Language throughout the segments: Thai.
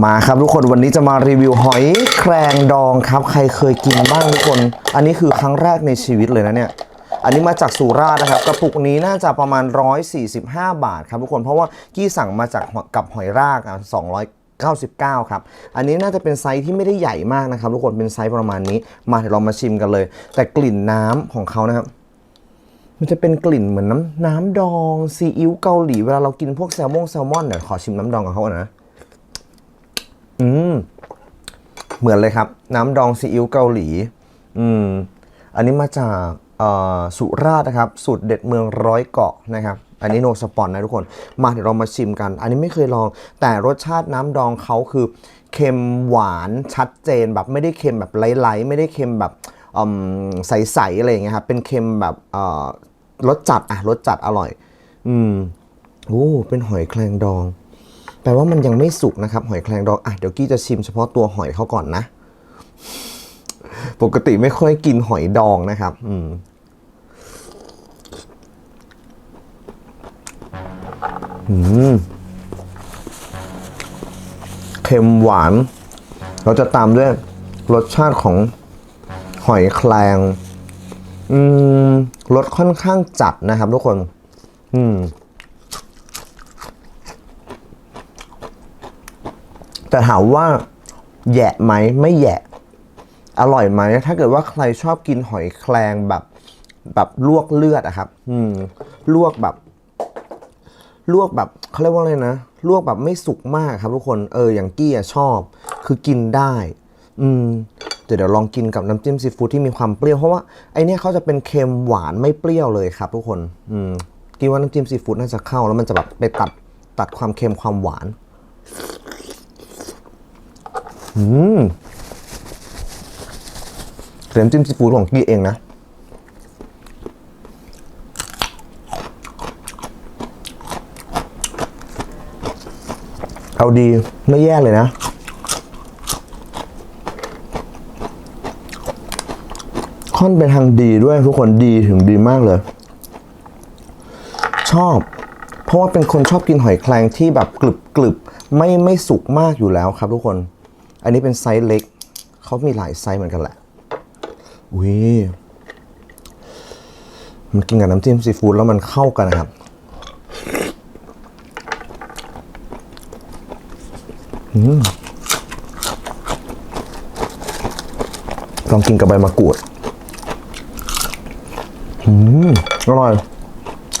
มาครับทุกคนวันนี้จะมารีวิวหอยแครงดองครับ ใครเคยกินบ้างทุกคน อันนี้คือครั้งแรกในชีวิตเลยนะเนี่ย อันนี้มาจากสุราษฎร์นะครับ กระปุกนี้น่าจะประมาณ 145 บาทครับทุกคนเพราะว่ากี้สั่งมาจากกับหอยรากอะ299 ครับ อันนี้น่าจะเป็นไซส์ที่ไม่ได้ใหญ่มากนะครับทุกคนเป็นไซส์ประมาณนี้ มาเดี๋ยวเรามาชิมกันเลย แต่กลิ่นน้ำของเขานะครับมันจะเป็นกลิ่นเหมือนน้ำน้ำดองซีอิ๊วเกาหลีเวลาเรากินพวกแซลมงแซลมอนเนี่ยวขอชิมน้ำดองกับเขาก่อนนะ อืม เหมือนเลยครับ น้ำดองซีอิ๊วเกาหลี อืม อันนี้มาจากสุราษฎร์นะครับ สูตรเด็ดเมืองร้อยเกาะนะครับ อันนี้โนสปอนนะทุกคน มาเดี๋ยวเรามาชิมกัน อันนี้ไม่เคยลอง แต่รสชาติน้ำดองเขาคือเค็มหวานชัดเจนแบบไม่ได้เค็มแบบไร้ๆไม่ได้เค็มแบบใสๆอะไรอย่างเงี้ยครับ เป็นเค็มแบบรสจัดอะรสจัดอร่อย อืมโอ้เป็นหอยแครงดอง แปลว่ามันยังไม่สุกนะครับ หอยแครงดองอะเดี๋ยวกี้จะชิมเฉพาะตัวหอยเขาก่อนนะ ปกติไม่ค่อยกินหอยดองนะครับ อืมอืมเค็มหวาน เราจะตามด้วยรสชาติของหอยแครงอืม รสค่อนข้างจัดนะครับทุกคน อืม แต่ถามว่าแยะไหมไม่แยะอร่อยไหมถ้าเกิดว่าใครชอบกินหอยแครงแบบแบบลวกเลือดอะครับ อืม ลวกแบบ ลวกแบบเขาเรียกว่าอะไรนะ ลวกแบบไม่สุกมากครับทุกคน เออ อย่างกี้อะชอบ คือกินได้ อืมแต่เดี๋ยวลองกินกับน้ำจิ้มซีฟู้ดที่มีความเปรี้ยว เพราะว่าไอเนี้ยเขาจะเป็นเค็มหวานไม่เปรี้ยวเลยครับทุกคน อืม กินว่าน้ำจิ้มซีฟู้ดน่าจะเข้าแล้วมันจะแบบไปตัดตัดความเค็มความหวาน อืมเน้ำจิ้มซีฟู้ดของกี้เองนะ เอาดีไม่แย่เลยนะค่อนไปทางดีด้วยทุกคนดีถึงดีมากเลย ชอบ เพราะว่าเป็นคนชอบกินหอยแครงที่แบบกรึบกรึบไม่ไม่สุกมากอยู่แล้วครับทุกคน อันนี้เป็นไซส์เล็ก เขามีหลายไซส์เหมือนกันแหละ อุ้ย มันกินกับน้ำจิ้มซีฟู้ดแล้วมันเข้ากันนะครับ ลองกินกับใบมะกรูด อืม อร่อย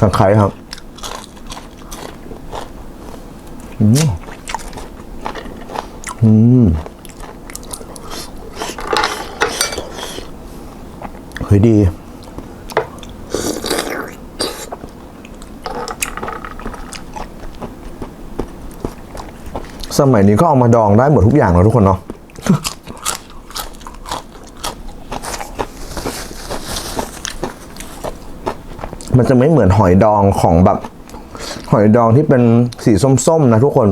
สังไข่ครับ อืม อืม เฮ้ยดี สมัยนี้ก็เอามาดองได้หมดทุกอย่างแล้วทุกคนเนาะมันจะไม่เหมือนหอยดองของแบบ หอยดองที่เป็นสีส้มๆนะทุกคน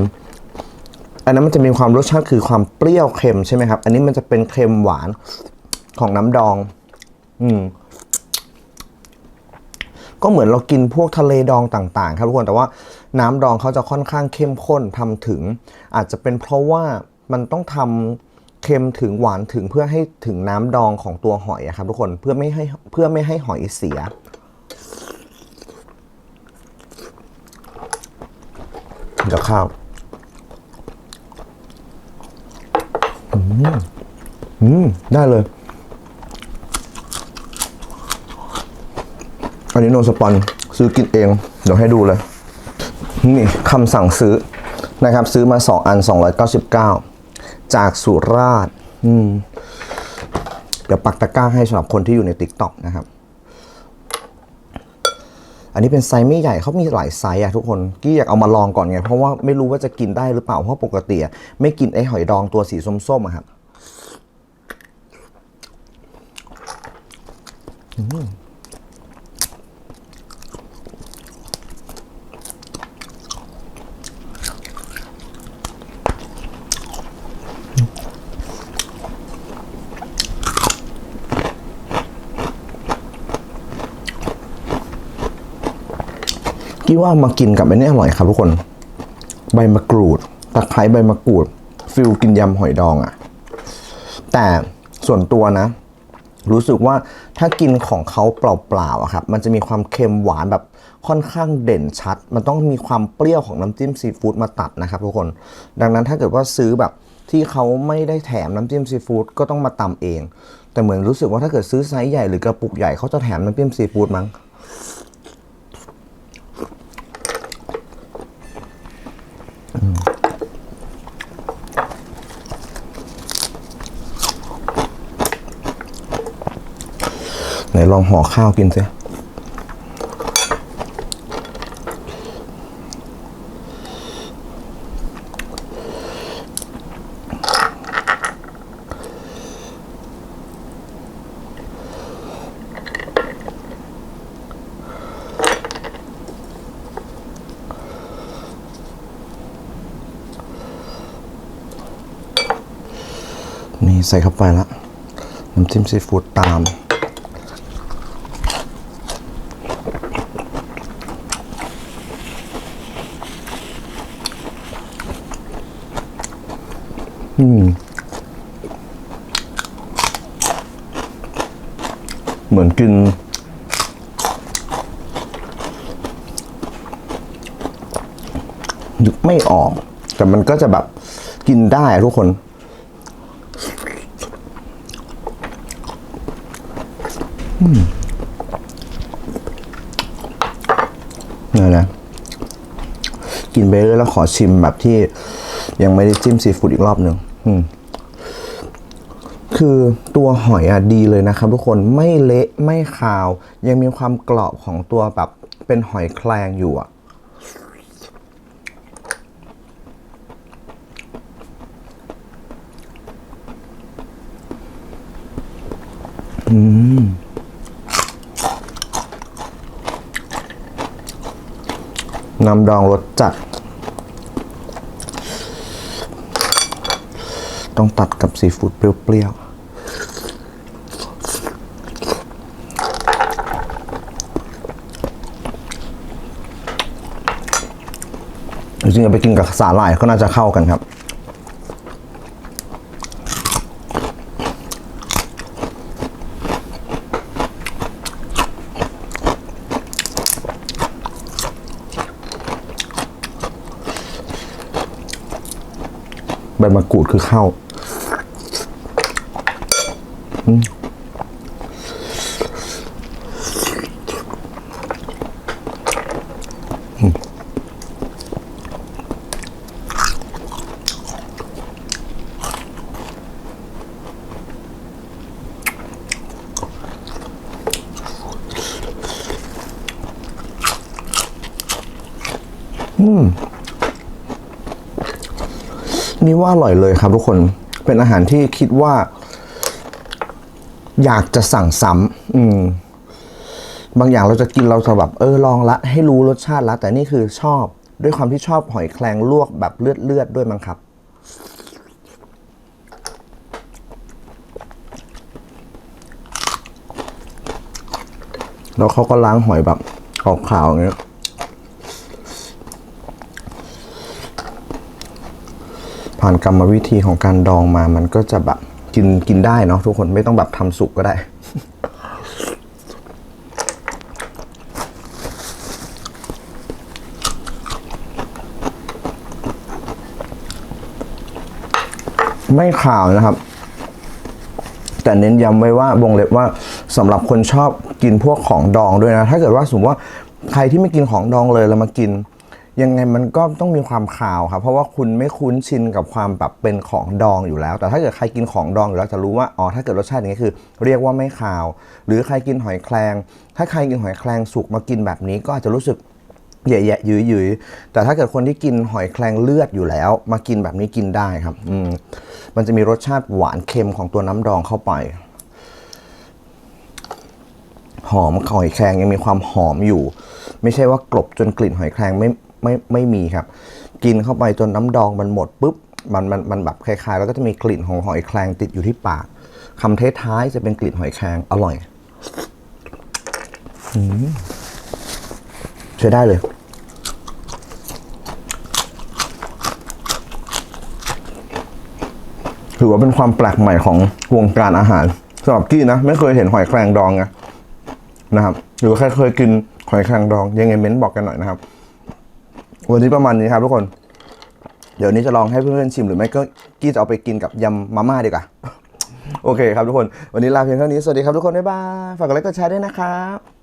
อันนั้นมันจะมีความรสชาติคือความเปรี้ยวเค็มใช่ไหมครับ อันนี้มันจะเป็นเค็มหวานของน้ำดอง อืม ก็เหมือนเรากินพวกทะเลดองต่างๆ ครับทุกคนแต่ว่าน้ำดองเขาจะค่อนข้างเข้มข้นทำถึง อาจจะเป็นเพราะว่ามันต้องทำเค็มถึงหวานถึงเพื่อให้ถึงน้ำดองของตัวหอยครับ ทุกคนเพื่อไม่ให้เพื่อไม่ให้หอยเสียเดี๋ยวข้าวอืม อืม ได้เลย อันนี้โนสปอนซื้อกินเอง เดี๋ยวให้ดูเลย นี่คำสั่งซื้อนะครับ ซื้อมา 2 อัน 299 จากสุราษฎร์เดี๋ยวปักตะกร้าให้สำหรับคนที่อยู่ใน t ิ k t o k นะครับ อันนี้เป็นไซส์ไม่ใหญ่เขามีหลายไซส์อะทุกคนกี้อยากเอามาลองก่อนไง เพราะว่าไม่รู้ว่าจะกินได้หรือเปล่า เพราะปกติไม่กินไอ้หอยดองตัวสีส้มๆอะครับ กี้ว่ามากินกับอันนี้อร่อยครับทุกคน ใบมะกรูดตะไคร้ใบมะกรูด ฟิลกินยำหอยดองอะแต่ส่วนตัวนะ รู้สึกว่าถ้ากินของเขาเปล่าๆอะครับ มันจะมีความเค็มหวานแบบค่อนข้างเด่นชัด มันต้องมีความเปรี้ยวของน้ำจิ้มซีฟู้ดมาตัดนะครับทุกคน ดังนั้นถ้าเกิดว่าซื้อแบบที่เขาไม่ได้แถมน้ำจิ้มซีฟู้ดก็ต้องมาตำเอง แต่เหมือนรู้สึกว่าถ้าเกิดซื้อไซส์ใหญ่หรือกระปุกใหญ่เขาจะแถมน้ำจิ้มซีฟู้ดมั้ง ไหนลองห่อข้าวกินสินี่ใส่เข้าไปละน้ำจิ้มซีฟู้ดตาม เหมือนกิน นึกไม่ออก แต่มันก็จะแบบกินได้ทุกคน อืมนี่นะกินไปเรื่อยแล้วขอชิมแบบที่ยังไม่ได้จิ้มซีฟู้ดอีกรอบหนึ่ง คือตัวหอยอะดีเลยนะครับทุกคนไม่เละไม่คาว ยังมีความกรอบของตัวแบบเป็นหอยแครงอยู่อะน้ำดองรสจัด ต้องตัดกับซีฟู้ดเปรี้ยวๆจริงๆเอาไปกินกับสาหร่ายก็น่าจะเข้ากันครับใบมะกรูดคือเข้า นี่ว่าอร่อยเลยครับทุกคน เป็นอาหารที่คิดว่า อยากจะสั่งซ้ำอืม บางอย่างเราจะกินเราจะแบบเออลองละ ให้รู้รสชาติละแต่นี่คือชอบ ด้วยความที่ชอบหอยแครงลวกแบบเลือดเลือดด้วยมั้งครับ แล้วเขาก็ล้างหอยแบบออกขาวอย่างเงี้ยผ่านกรรมวิธีของการดองมามันก็จะแบบ กินกินได้เนาะทุกคนไม่ต้องแบบทำสุกก็ได้ ไม่ขาวนะครับ แต่เน้นย้ำไว้ว่าวงเล็บว่าสำหรับคนชอบกินพวกของดองด้วยนะ ถ้าเกิดว่าสมมติว่าใครที่ไม่กินของดองเลยแล้วมากิน ยังไงมันก็ต้องมีความขาวครับเพราะว่าคุณไม่คุ้นชินกับความแบบเป็นของดองอยู่แล้ว แต่ถ้าเกิดใครกินของดองอยู่แล้วจะรู้ว่าอ๋อถ้าเกิดรสชาติอย่างนี้คือ เรียกว่าไม่ขาว หรือใครกินหอยแครงถ้าใครกินหอยแครงสุกมากินแบบนี้ก็อาจจะรู้สึกแย่ๆยืยๆ แต่ถ้าเกิดคนที่กินหอยแครงเลือดอยู่แล้ว มากินแบบนี้กินได้ครับอืมมันจะมีรสชาติหวานเค็มของตัวน้ำดองเข้าไป หอมหอยแครงยังมีความหอมอยู่ ไม่ใช่ว่ากลบจนกลิ่นหอยแครงไม่ ไม่ไม่มีครับ กินเข้าไปจนน้ำดองมันหมดปุ๊บมันมันมันแบบคล้ายๆ แล้วก็จะมีกลิ่นของหอยแครงติดอยู่ที่ปากคำท้ายจะเป็นกลิ่นหอยแครงอร่อยใช้ได้เลย ถือว่าเป็นความแปลกใหม่ของวงการอาหารสำหรับกี้นะ ไม่เคยเห็นหอยแครงดองไงนะครับ หรือใครเคยกินหอยแครงดอง ยังไงเม้นบอกกันหน่อยนะครับ วันนี้ประมาณนี้ครับทุกคน เดี๋ยวนี้จะลองให้เพื่อนๆชิมหรือไม่ก็กี้จะเอาไปกินกับยำมาม่าดีกว่า โอเคครับทุกคน วันนี้ลาเพียงเท่านี้ สวัสดีครับทุกคน บ๊ายบาย ฝากกดไลค์กดแชร์ด้วยนะครับ